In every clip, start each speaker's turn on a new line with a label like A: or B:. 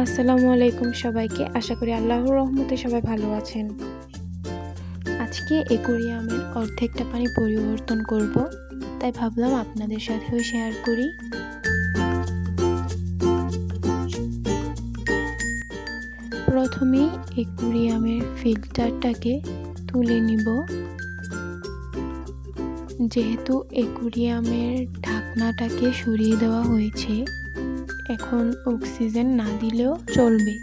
A: আসসালামু আলাইকুম সবাইকে। আশা করি আল্লাহর রহমতে সবাই ভালো আছেন। আজকে একুরিয়ামের অর্ধেকটা পানি পরিবর্তন করব, তাই ভাবলাম আপনাদের সাথেও শেয়ার করি। প্রথমেই একুরিয়ামের ফিল্টারটাকে তুলে নিব। যেহেতু একুরিয়ামের ঢাকনাটাকে সরিয়ে দেওয়া হয়েছে এখন অক্সিজেন না দিলেও চলবে।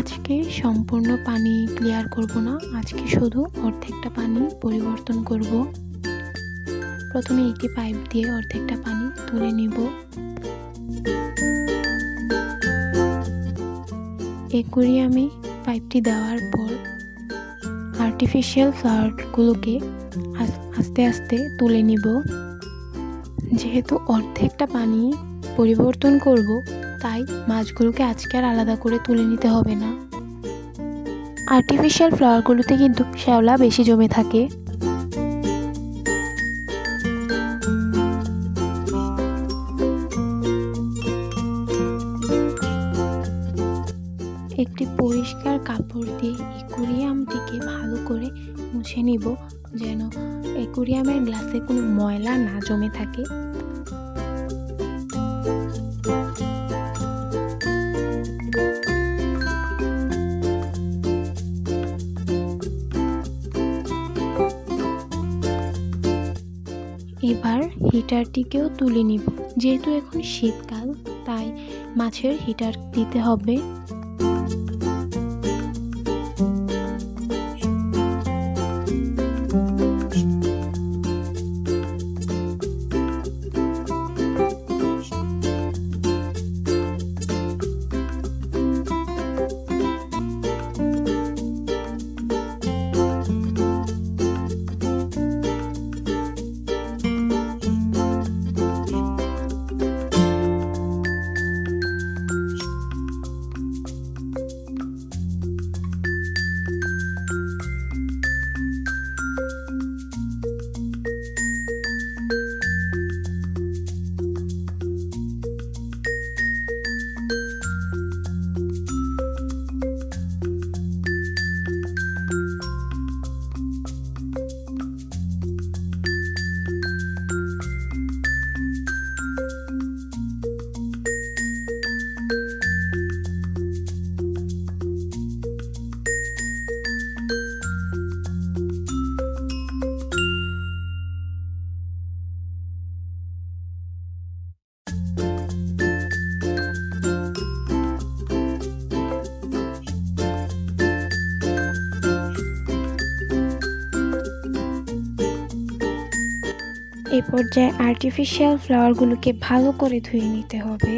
A: আজকে সম্পূর্ণ পানি ক্লিয়ার করব না। আজকে শুধু অর্ধেকটা পানি পরিবর্তন করব। প্রথমে একটি পাইপ দিয়ে অর্ধেকটা পানি তুলে নিব। একুরিয়ামে পাইপটি দেওয়ার পর আর্টিফিশিয়াল ফ্লাওয়ারগুলোকে আস্তে আস্তে তুলে নিব। যেহেতু অর্ধেকটা পানি পরিবর্তন করব তাই মাছগুলোকে আজকে আর আলাদা করে তুলে নিতে হবে না। আর্টিফিশিয়াল ফ্লাওয়ারগুলোতে কিন্তু শ্যাওলা বেশি জমে থাকে। একটি পরিষ্কার কাপড় দিয়ে একুরিয়ামটিকে ভালো করে মুছে নিব, যেন একুরিয়ামের গ্লাসে কোনো ময়লা না জমে থাকে। এবার হিটারটিকেও তুলে নিব। যেহেতু এখন শীতকাল তাই মাছের হিটার দিতে হবে। এ পর্যায়ে আর্টিফিশিয়াল ফ্লাওয়ারগুলোকে ভালো করে ধুয়ে নিতে হবে।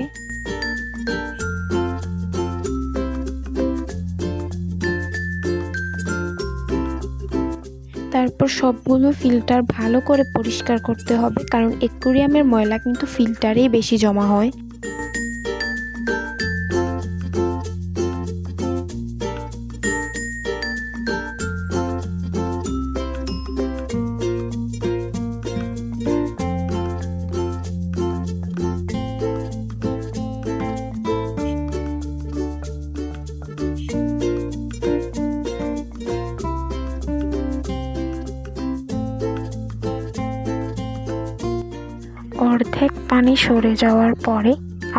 A: তারপর সবগুলো ফিল্টার ভালো করে পরিষ্কার করতে হবে, কারণ একুরিয়ামের ময়লা কিন্তু ফিল্টারেই বেশি জমা হয়। অর্ধেক পানি সরে যাওয়ার পরে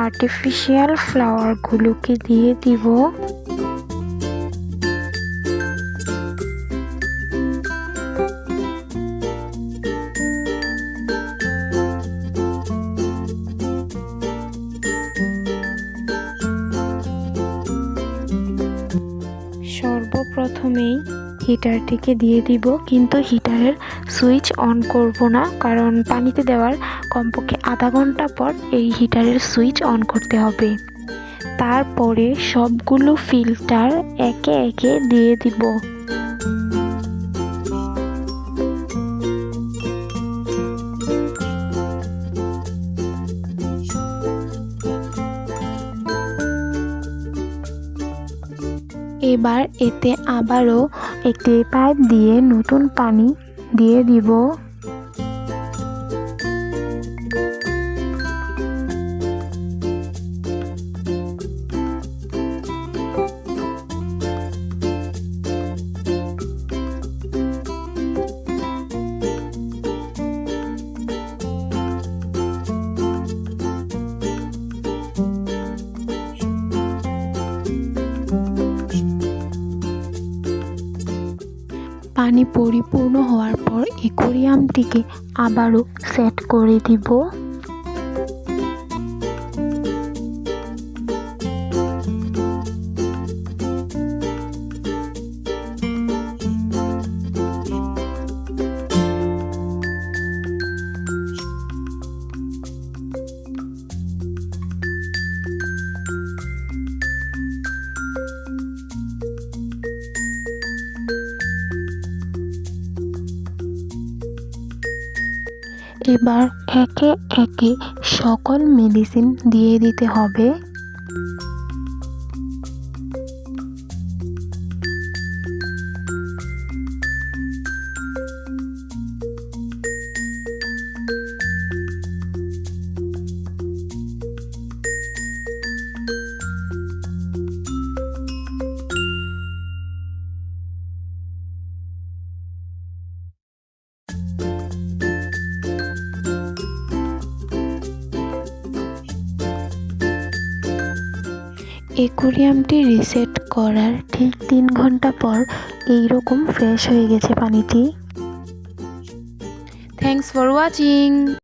A: আর্টিফিশিয়াল ফ্লাওয়ারগুলোকে দিয়ে দিব। সর্বপ্রথমেই হিটারটিকে দিয়ে দিব, কিন্তু হিটারের সুইচ অন করব না, কারণ পানিতে দেওয়ার কমপক্ষে আধা ঘণ্টা পর এই হিটারের সুইচ অন করতে হবে। তারপরে সবগুলো ফিল্টার একে একে দিয়ে দিব। এবার এতে আবারও একটি পাইপ দিয়ে নতুন পানি দিয়ে দিব। পানি পরিপূর্ণ হওয়ার পর অ্যাকোয়ারিয়ামটিকে আবারও সেট করে দিব। এবার একে একে সকল মেডিসিন দিয়ে দিতে হবে। অ্যাকোয়ারিয়ামটি রিসেট করার ঠিক তিন ঘণ্টা পর এই রকম ফ্রেশ হয়ে গেছে পানিটি। Thanks for watching